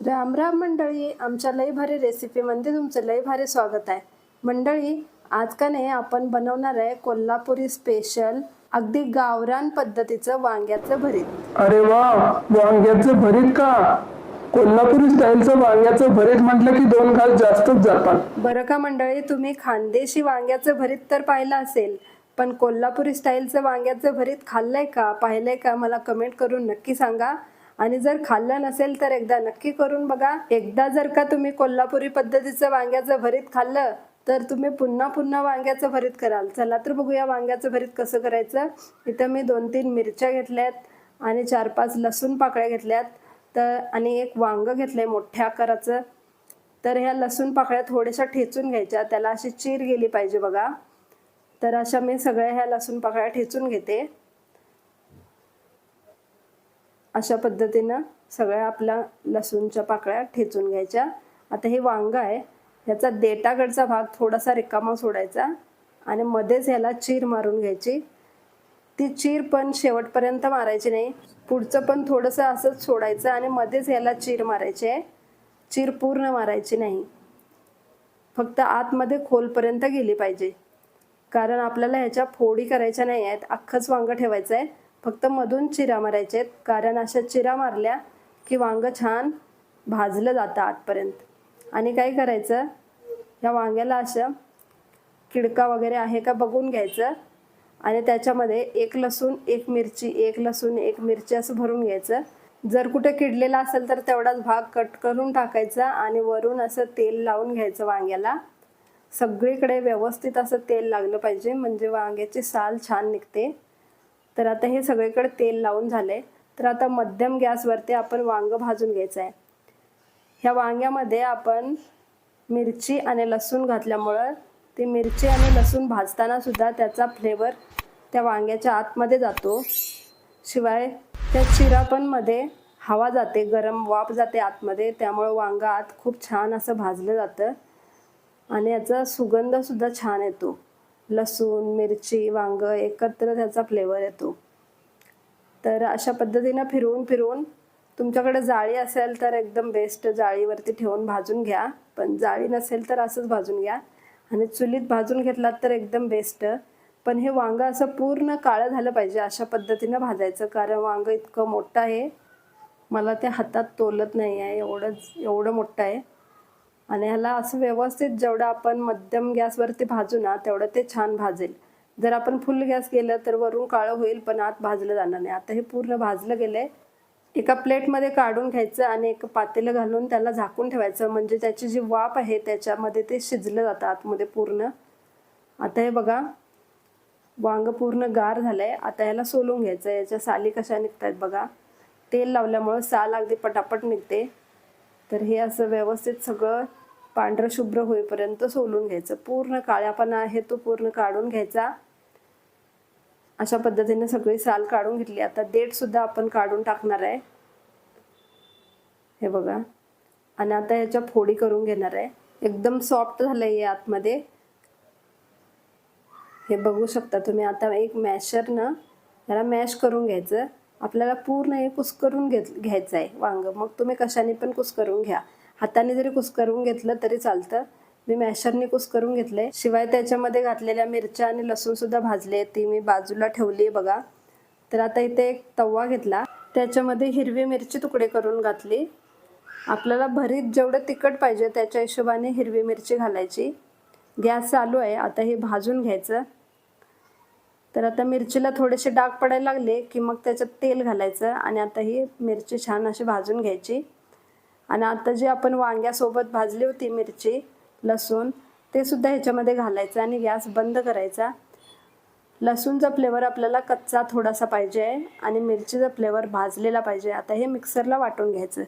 राम राम मंडळी आमच्या लय भारी रेसिपीमध्ये तुमचं लय भारी स्वागत आहे. मंडळी आज का नाही आपण बनवणार आहे कोल्हापुरी स्पेशल अगदी गावरान पद्धतीचं वांग्याचं भरीत. अरे वा वांग्याचं भरीत का? कोल्हापुरी स्टाईलचं वांग्याचं भरीत म्हटलं की दोन घास जास्तच जातात. बरं का मंडळी तुम्ही खानदेशी वांग्याचं भरीत तर पाहिलं असेल पण कोल्हापुरी स्टाईलचं वांग्याचं भरीत खाल्लंय का पाहिलंय का मला कमेंट करून नक्की सांगा. आणि जर खाल्लं नसेल तर एकदा नक्की करून बघा. एकदा जर का तुम्ही कोल्हापुरी पद्धतीचं वांग्याचं भरीत खाल्लं तर तुम्ही पुन्हा पुन्हा वांग्याचं भरीत कराल. चला तर बघूया वांग्याचं भरीत कसं करायचं. इथं मी दोन तीन मिरच्या घेतल्यात आणि चार पाच लसूण पाकळ्या घेतल्यात. तर आणि एक वांग आहे मोठ्या आकाराचं. तर ह्या लसूण पाकळ्या थोड्याशा ठेचून घ्यायच्या. त्याला अशी चीर गेली पाहिजे बघा. तर अशा मी सगळ्या ह्या लसूण पाकळ्या ठेचून घेते. अशा पद्धतीनं सगळ्या आपल्या लसूणच्या पाकळ्या ठेचून घ्यायच्या. आता हे वांगं आहे ह्याचा देटाकडचा भाग थोडासा रिकामा सोडायचा आणि मध्येच ह्याला चीर मारून घ्यायची. ती चीर पण शेवटपर्यंत मारायची नाही पुढचं पण थोडंसं असंच सोडायचं आणि मध्येच ह्याला चीर मारायची. आहे चीर पूर्ण मारायची नाही. फक्त आतमध्ये खोलपर्यंत गेली पाहिजे. कारण आपल्याला ह्याच्या फोडी करायच्या नाही आहेत अख्खंच वांगं ठेवायचं आहे फक्त मधून चिरा मारायचे आहेत. कारण अशा चिरा मारल्या की वांगं छान भाजलं जातं आतपर्यंत. आणि काय करायचं? ह्या वांग्याला असं किडका वगैरे आहे का बघून घ्यायचं. आणि त्याच्यामध्ये एक लसूण एक मिरची एक लसूण एक मिरची असं भरून घ्यायचं. जर कुठे किडलेला असेल तर तेवढाच भाग कट करून टाकायचा आणि वरून असं तेल लावून घ्यायचं वांग्याला. सगळीकडे व्यवस्थित असं तेल लागलं पाहिजे. म्हणजे वांग्याची साल छान निघते. तर आता हे सगळीकडे तेल लावून झाले तर आता मध्यम गॅसवरती आपण वांगं भाजून घ्यायचं आहे ह्या वांग्यामध्ये आपण मिरची आणि लसूण घातल्यामुळं ते मिरची आणि लसूण भाजताना सुद्धा त्याचा फ्लेवर त्या वांग्याच्या आतमध्ये जातो. शिवाय त्या चिरा पण मध्ये हवा जाते गरम वाफ जाते आतमध्ये त्यामुळं वांगा आत खूप छान असं भाजलं जातं. आणि याचा सुगंधसुद्धा छान येतो. लसूण मिरची वांग एकत्र त्याचा फ्लेवर येतो. तर अशा पद्धतीनं फिरवून फिरवून तुमच्याकडे जाळी असेल तर एकदम बेस्ट जाळीवरती ठेवून भाजून घ्या. पण जाळी नसेल तर असंच भाजून घ्या. आणि चुलीत भाजून घेतलात तर एकदम बेस्ट पण हे वांग असं पूर्ण काळं झालं पाहिजे अशा पद्धतीनं भाजायचं. कारण वांगं इतकं मोठं आहे. मला ते हातात तोलत नाही आहे एवढंच एवढं मोठं आहे. आणि ह्याला असं व्यवस्थित जेवढं आपण मध्यम गॅसवरती भाजू ना तेवढं ते छान भाजेल. जर आपण फुल गॅस केलं तर वरून काळं होईल पण आत भाजलं जाणार नाही. आता हे पूर्ण भाजलं गेलंय. एका प्लेटमध्ये काढून घ्यायचं आणि एक पातेलं घालून त्याला झाकून ठेवायचं. म्हणजे त्याची जी वाफ आहे त्याच्यामध्ये ते शिजलं जातं आतमध्ये पूर्ण. आता हे बघा वांग पूर्ण गार झालंय. आता याला सोलून घ्यायचं. याच्या साली कशा निघतायत बघा. तेल लावल्यामुळं साल अगदी पटापट निघते. तर हे असं व्यवस्थित सगळं पांढरं शुभ्र होईपर्यंत सोलून घ्यायचं. पूर्ण काळ्यापणा आहे तो पूर्ण काढून घ्यायचा. अशा पद्धतीने सगळी साल काढून घेतली. आता देठ सुद्धा आपण काढून टाकणार आहे. हे बघा. आणि आता ह्याच्या फोडी करून घेणार आहे. एकदम सॉफ्ट झालंय आहे आतमध्ये. हे बघू शकता तुम्ही. आता एक मॅशरनं याला मॅश करून घ्यायचं. आपल्याला पूर्ण हे कुस्करून घेत घ्यायचं आहे वांग. मग तुम्ही कशाने पण कुस्करून घ्या. हाताने जरी कुस्करून घेतलं तरी चालतं. मी मॅशरने कुस्करून घेतलंय. शिवाय त्याच्यामध्ये घातलेल्या मिरच्या आणि लसूण सुद्धा भाजले. ती मी बाजूला ठेवली बघा. तर आता इथे एक तवा घेतला. त्याच्यामध्ये हिरवी मिरची तुकडे करून घातली. आपल्याला भरीत जेवढं तिखट पाहिजे त्याच्या हिशोबाने हिरवी मिरची घालायची. गॅस चालू आहे. आता हे भाजून घ्यायचं. तर आता मिरचीला थोडेसे डाग पडायला लागले की मग त्याच्यात तेल घालायचं आणि आता ही मिरची छान अशी भाजून घ्यायची. आणि आता जी आपण वांग्यासोबत भाजली होती मिरची लसूण ते सुद्धा ह्याच्यामध्ये घालायचं आणि गॅस बंद करायचा. लसूणचा फ्लेवर आपल्याला कच्चा थोडासा पाहिजे आहे आणि मिरचीचा फ्लेवर भाजलेला पाहिजे. आता हे मिक्सरला वाटून घ्यायचं.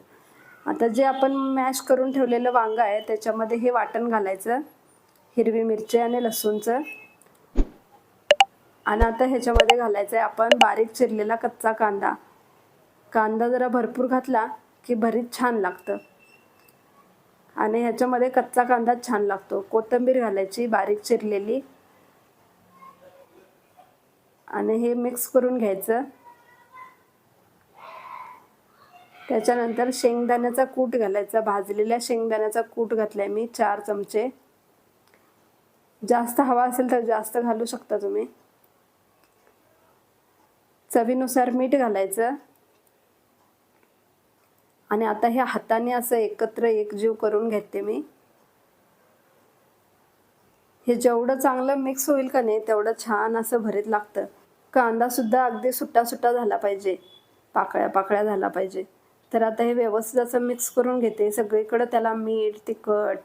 आता जे आपण मॅश करून ठेवलेलं वांगं आहे त्याच्यामध्ये हे वाटण घालायचं. हिरवी मिरची आणि लसूणचं. आणि आता ह्याच्यामध्ये घालायचं आहे आपण बारीक चिरलेला कच्चा कांदा. कांदा जरा भरपूर घातला की भरीत छान लागतं. आणि ह्याच्यामध्ये कच्चा कांदा छान लागतो. कोथिंबीर घालायची बारीक चिरलेली. आणि हे मिक्स करून घ्यायचं. त्याच्यानंतर शेंगदाण्याचा कूट घालायचा. भाजलेल्या शेंगदाण्याचा कूट घातलाय मी चार चमचे. जास्त हवा असेल तर जास्त घालू शकता तुम्ही. चवीनुसार मीठ घालायचं. आणि आता हे हाताने असं एकत्र एकजीव करून घेते मी. हे जेवढं चांगलं मिक्स होईल का नाही तेवढं छान असं भरीत लागतं. कांदासुद्धा अगदी सुट्टा सुट्टा झाला पाहिजे. पाकळ्या पाकळ्या झाला पाहिजे. तर आता हे व्यवस्थित असं मिक्स करून घेते. सगळीकडं त्याला मीठ तिखट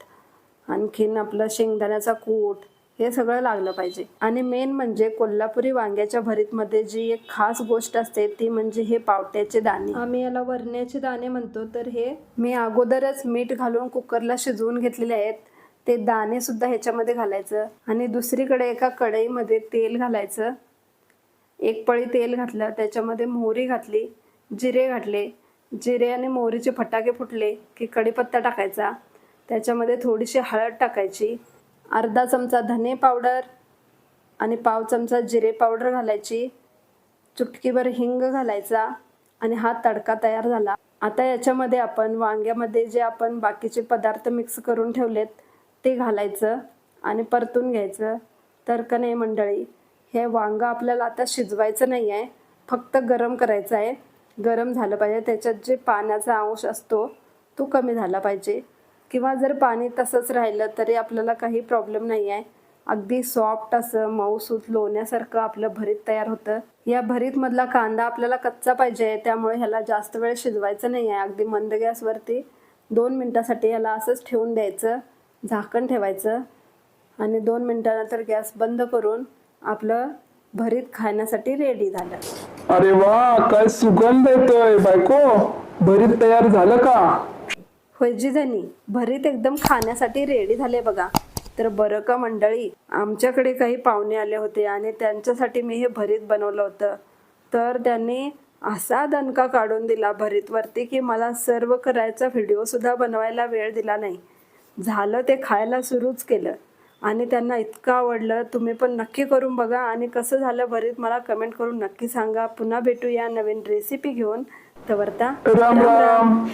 आणखीन आपलं शेंगदाण्याचा कूट हे सगळं लागलं पाहिजे. आणि मेन म्हणजे कोल्हापुरी वांग्याच्या भरीतमध्ये जी एक खास गोष्ट असते ती म्हणजे हे पावट्याचे दाणे. आम्ही याला वरण्याचे दाणे म्हणतो तर हे मी अगोदरच मीठ घालून कुकरला शिजवून घेतलेले आहेत. ते दाणे सुद्धा ह्याच्यामध्ये घालायचं. आणि दुसरीकडे एका कढईमध्ये तेल घालायचं. एक पळी तेल घातलं त्याच्यामध्ये मोहरी घातली जिरे घातले. जिरे आणि मोहरीचे फटाके फुटले की कढीपत्ता टाकायचा. त्याच्यामध्ये थोडीशी हळद टाकायची. अर्धा चमचा धने पावडर आणि पाव चमचा जिरे पावडर घालायची. चुटकीभर हिंग घालायचा आणि हा तडका तयार झाला. आता याच्यामध्ये आपण वांग्यामध्ये जे आपण बाकीचे पदार्थ मिक्स करून ठेवलेत ते घालायचं आणि परतून घ्यायचं. तर का नाही मंडळी हे वांगं आपल्याला आता शिजवायचं नाही आहे फक्त गरम करायचं आहे. गरम झालं पाहिजे त्याच्यात जे पाण्याचा अंश असतो तो कमी झाला पाहिजे. किंवा जर पाणी तसंच राहिलं तरी आपल्याला काही प्रॉब्लेम नाही आहे. अगदी सॉफ्ट असं मऊसूत लोण्यासारखं आपलं भरीत तयार होतं. या भरीतमधला कांदा आपल्याला कच्चा पाहिजे त्यामुळे ह्याला जास्त वेळ शिजवायचं नाही आहे. अगदी मंद गॅसवरती दोन मिनटासाठी ह्याला असंच ठेवून द्यायचं झाकण ठेवायचं आणि दोन मिनटानंतर गॅस बंद करून आपलं भरीत खाण्यासाठी रेडी झालं. अरे वा काय सुगंध येतोय बायको. भरीत तयार झालं का? जिजानी भरीत एकदम खाण्यासाठी रेडी झाले बघा. तर बरं का मंडळी? आमच्याकडे काही पाहुणे आले होते आणि त्यांच्यासाठी मी हे भरीत बनवलं होतं. तर त्यांनी असा दणका काढून दिला भरीतवरती की मला सर्व करायचा व्हिडिओसुद्धा बनवायला वेळ दिला नाही. झालं ते खायला सुरूच केलं. आणि त्यांना इतकं आवडलं तुम्ही पण नक्की करून बघा. आणि कसं झालं भरीत मला कमेंट करून नक्की सांगा. पुन्हा भेटूया नवीन रेसिपी घेऊन. तवरता राम. राम.